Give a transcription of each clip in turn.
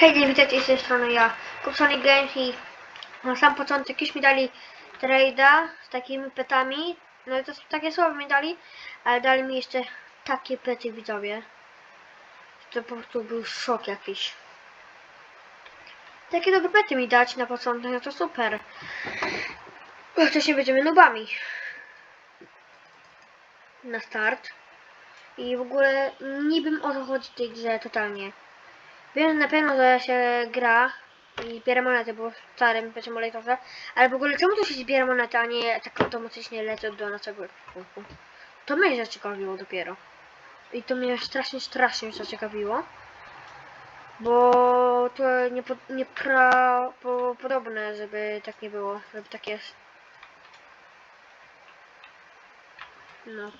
Hej, dzień, witajcie z tej strony ja, Kupsony Games i na sam początek już mi dali trade'a z takimi petami, no i to są takie słowa mi dali, ale dali mi jeszcze takie pety widzowie. To po prostu był szok jakiś. Takie dobre pety mi dać na początek, no to super. Bo wcześniej będziemy nubami. Na start. I w ogóle nie wiem o co chodzi w tej grze totalnie. Wiem na pewno, że się gra i zbiera monety, bo w starym monetowe, ale w ogóle czemu to się zbiera monety, a nie tak automatycznie lecą do naszego ekwipunku? To mnie zaciekawiło dopiero. I to mnie strasznie, strasznie zaciekawiło. Bo to nie, po, nie żeby tak nie było, żeby tak jest. No.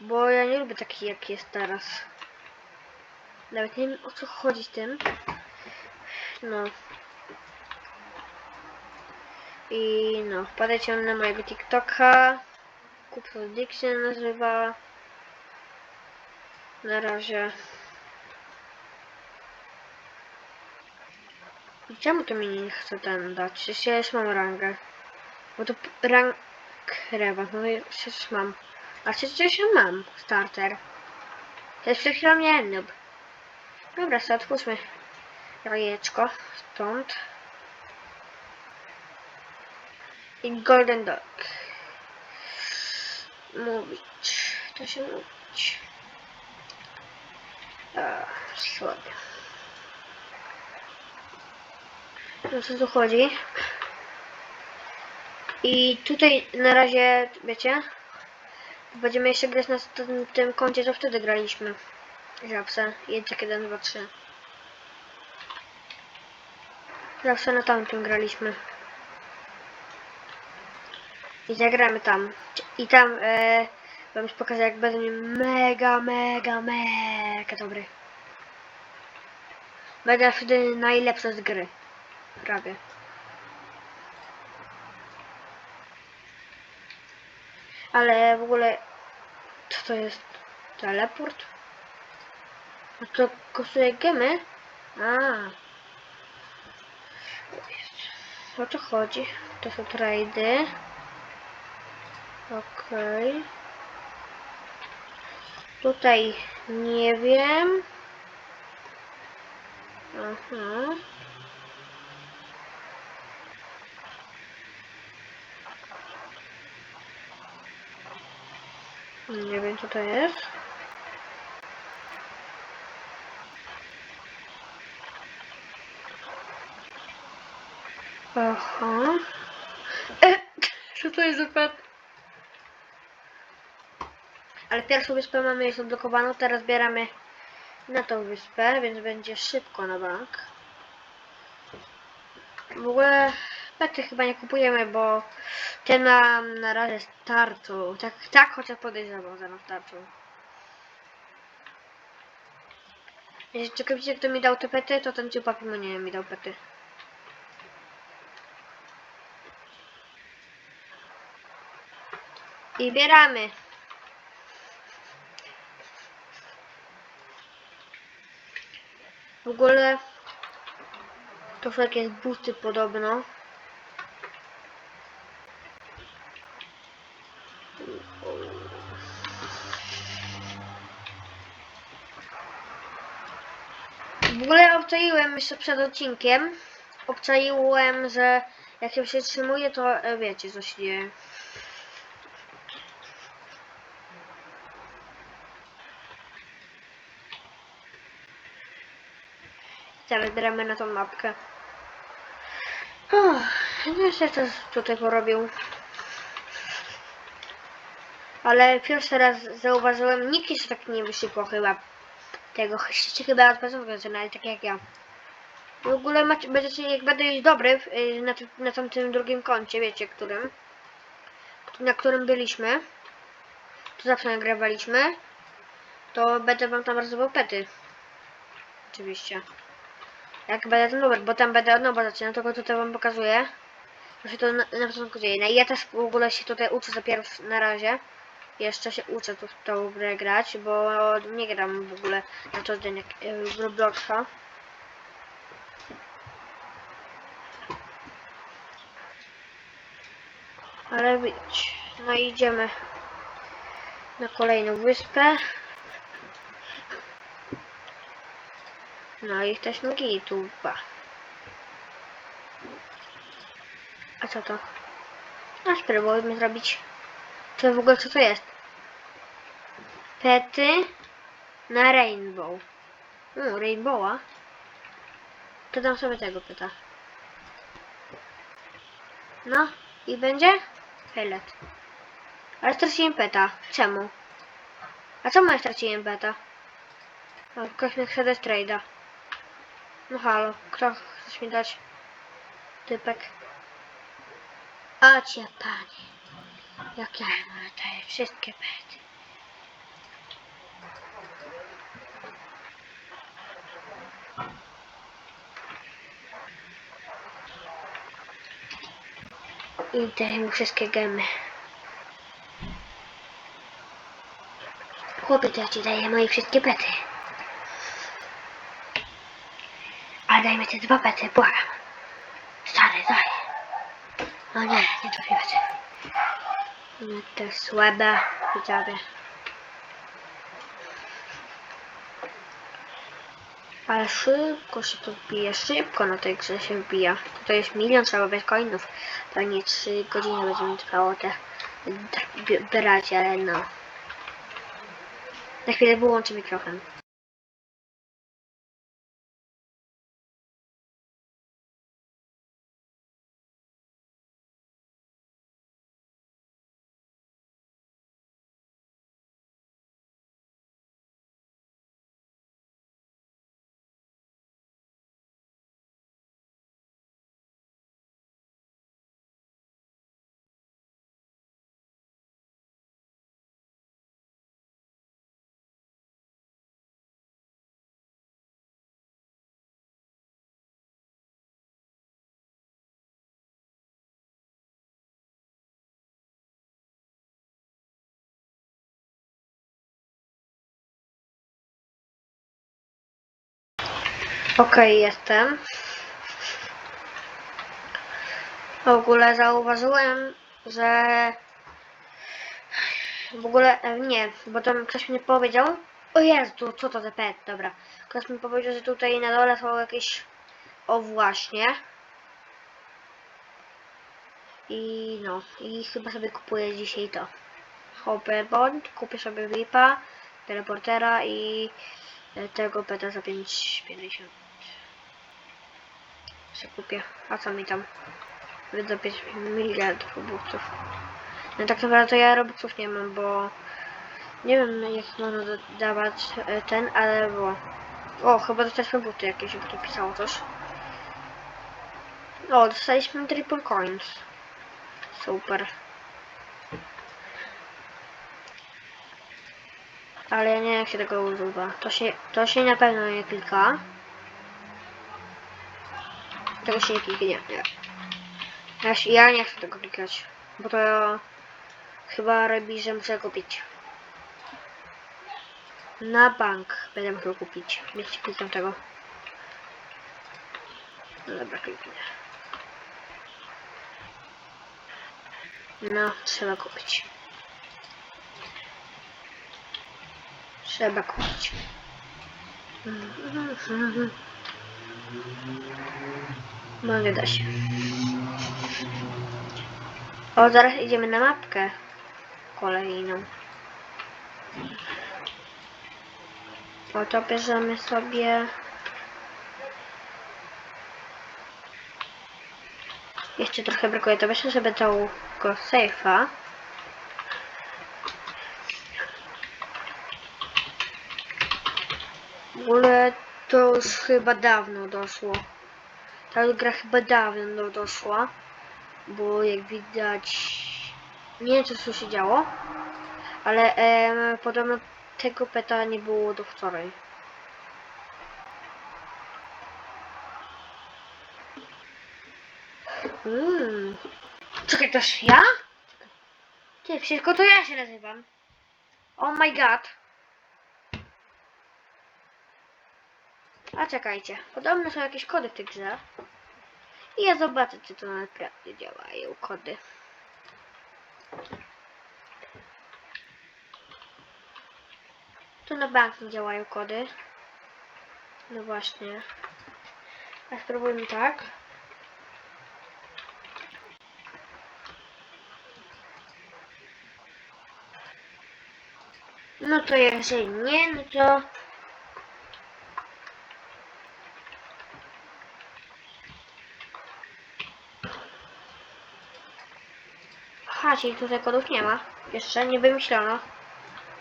Bo ja nie lubię takich jak jest teraz. Nawet nie wiem o co chodzi z tym. No. I no, wpadajcie na mojego TikToka. Dick się nazywa. Na razie. I Czemu to mi nie chce ten dać? Przecież ja już mam rangę. Bo to rank rewa, no i przecież mam. A przecież ja mam starter. To jest przed chwilą nie noob. Dobra, to otwórzmy jajeczko stąd. I Golden Dog. Mówić. To się mówić. Słabe. No co tu chodzi? I tutaj na razie, wiecie, będziemy jeszcze grać na tym, tym koncie, co wtedy graliśmy. Zawsze. Jedziek 1, 2, 3. Zawsze na tamtym graliśmy. I zagramy tam. I tam e, wam już pokażę jak będę miał mega, mega, mega dobry. Będę wtedy najlepszy z gry. Prawie. Ale w ogóle co to jest? Teleport? A to kosztuje gemy? A. O co chodzi? To są trady. Okej. Tutaj nie wiem. Aha. Nie wiem co to jest. Aha. E, co to jest za? Ale pierwszą wyspę mamy już odblokowaną, teraz zbieramy na tą wyspę, więc będzie szybko na bank. W ogóle pety chyba nie kupujemy, bo ten nam na razie starczą. Tak, tak chociaż podejrzewam, że nam starczą. Jeśli czekacie, kto mi dał te pety, to ten ciupak mnie mi dał pety. I bieramy. W ogóle to są jakieś busty podobno. W ogóle obczaiłem jeszcze przed odcinkiem. Obczaiłem, że jak się przytrzymuje, to e, wiecie, co się dzieje. Teraz gramy na tą mapkę. Oh, nie wiem, co to tutaj porobił. Ale pierwszy raz zauważyłem, nikt jeszcze tak nie wysypał chyba tego. Chcecie chyba od początku zaczynali, tak jak ja. W ogóle macie, będziecie, jak będę już dobry y, na, na tamtym drugim koncie, wiecie którym, na którym byliśmy, to zawsze nagrywaliśmy, to będę wam tam rozdawał pety. Oczywiście. Jak będę ten numer, bo tam będę od nowa zaczynał, tylko tutaj wam pokazuję. Co się to na, na początku dzieje. No i ja też w ogóle się tutaj uczę za na razie. Jeszcze się uczę tu tą grę grać, bo nie gram w ogóle na co dzień jak e, w Robloxa. Ale być. No idziemy na kolejną wyspę. No i jesteśmy gituba. A co to? A spróbujmy zrobić. To w ogóle co to jest? Pety na rainbow. Mm, rainbowa. To dam sobie tego pyta. No i będzie? Highlight. Ale straciłem peta. Czemu? A czemu ja straciłem peta? O, Kosmic Shadow Trade'a. No halo, kto chce mi dać? Typek. O cię panie. Jak ja mu lataję wszystkie pety. I daję mu wszystkie gemy. Chłopie, to ja ci daję moje wszystkie pety. A daj mi te dwa pety, błagam. Stary, daj. No nie, nie to pety. No te słabe, widzowie. Ale szybko się to wbija, szybko na tej grze się wbija. To jest milion trzeba bez coinów. Pewnie 3 godziny będzie mi trwało te brać, ale no. Na chwilę wyłączę mikrofon. Okej, jestem. W ogóle zauważyłem, że w ogóle e, nie, bo tam ktoś mi powiedział. O Jezu, co to za pet? Dobra. Ktoś mi powiedział, że tutaj na dole są jakieś. O właśnie. I no, i chyba sobie kupuję dzisiaj to. Hopper Bond, kupię sobie VIPa, teleportera i e, tego peta za 5,50. Się kupię. A co mi tam? Wyda 5 miliardów robuxów. No tak naprawdę ja robuxów nie mam, bo nie wiem jak można dodawać e, ten, ale bo... O, chyba dostaliśmy buty jakieś, bo tu pisało coś. O, dostaliśmy triple coins. Super. Ale ja nie wiem jak się tego używa. To się, to się na pewno nie klika. Tego się nie kliknie, nie. Ja, się- ja nie chcę tego klikać, bo to chyba robi, że muszę kupić. Na bank będę musiał kupić, więc klikam tego. No dobra, kliknę. No, trzeba kupić. Trzeba kupić. No nie da się. O, zaraz idziemy na mapkę kolejną. O, to bierzemy sobie... Jeszcze trochę brakuje, to weźmy sobie tą go safe'a. W ogóle to już chyba dawno doszło. Ta gra chyba dawno doszła. Bo jak widać... Nie wiem co tu się działo. Ale em, podobno tego peta nie było do wczoraj. Mmm. Czekaj, toż ja? Ty, wszystko to ja się nazywam. Oh my god. A czekajcie, podobno są jakieś kody w tej grze. I ja zobaczę, czy to naprawdę działają kody. Tu na bank nie działają kody. No właśnie. A spróbujmy tak. No to jeżeli nie, no to... Czyli tutaj kodów nie ma. Jeszcze nie wymyślono.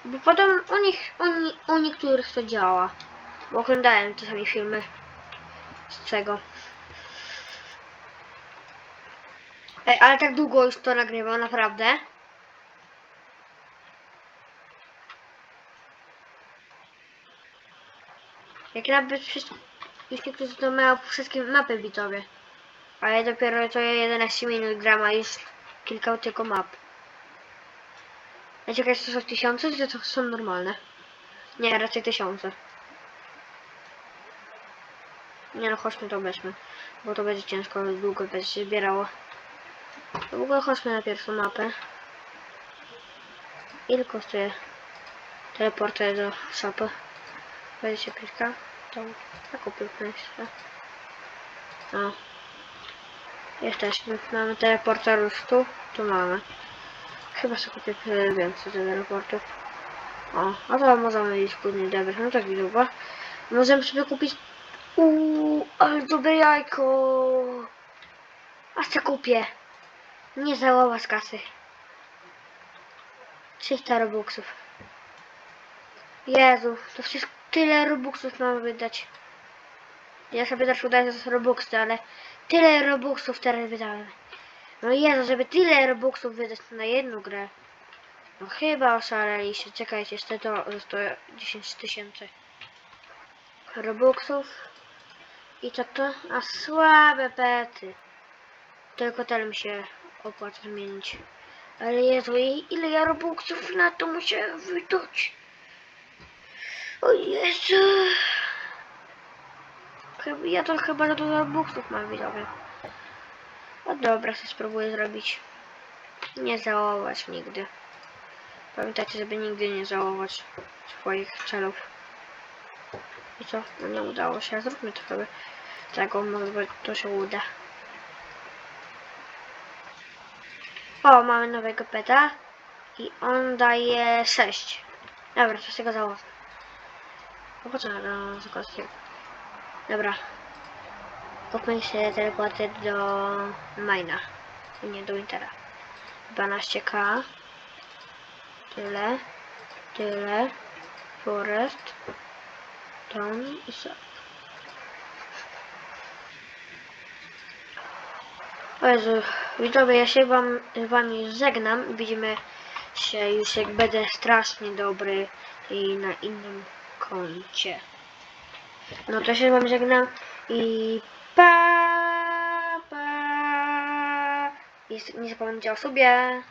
Bo potem u nich, u, u niektórych to działa. Bo oglądałem czasami filmy z tego. Ej, ale tak długo już to nagrywam, naprawdę. Jak nawet wszyscy, już niektórzy to mają wszystkie mapy bitowe. A ja dopiero to 11 minut gram, a już kilka tylko map. A czekaj, to są tysiące, czy to są normalne? Nie, raczej tysiące. Nie no, chodźmy to weźmy. Bo to będzie ciężko, długo będzie się zbierało. To w ogóle chodźmy na pierwszą mapę. Ile kosztuje teleporter do shopy? 25 To zakupił jeszcze. O. Jesteśmy. Mamy teleporter już tu. Tu mamy. Chyba sobie kupię tyle więcej teleportów. O, a to możemy iść później dobrać. No tak długo. Możemy sobie kupić... Uuu, ale dobre jajko. A co kupię? Nie załowa z kasy. 300 robuxów. Jezu, to wszystko tyle robuxów mam wydać. Ja sobie też udaję z robuxy, ale tyle robuxów teraz wydałem. No Jezu, żeby tyle robuxów wydać na jedną grę. No chyba oszaleliście. Czekajcie, jeszcze to zostało 10 tysięcy robuxów. I co to? A słabe pety. Tylko tyle mi się opłaca zmienić. Ale Jezu, ile ja robuxów na to musiałem wydać? O Jezu. Ja to chyba za dużo robuxów mam widzowie. O dobra, co spróbuję zrobić. Nie załować nigdy. Pamiętajcie, żeby nigdy nie załować swoich celów. I co? No nie udało się. Zróbmy to sobie. Tego może to się uda. O, mamy nowego peta. I on daje 6. Dobra, to się go założę. Po co na zakładkę? Dobra. Kupmy się teleporter do Mina. Nie do Wintera. 12k. Tyle. Tyle. Forest. Tom i so. O Jezu, widzowie, ja się wam, z wami żegnam. Widzimy się już jak będę strasznie dobry i na innym koncie. No to się wam żegnam i pa pa. I nie zapomnijcie o sobie.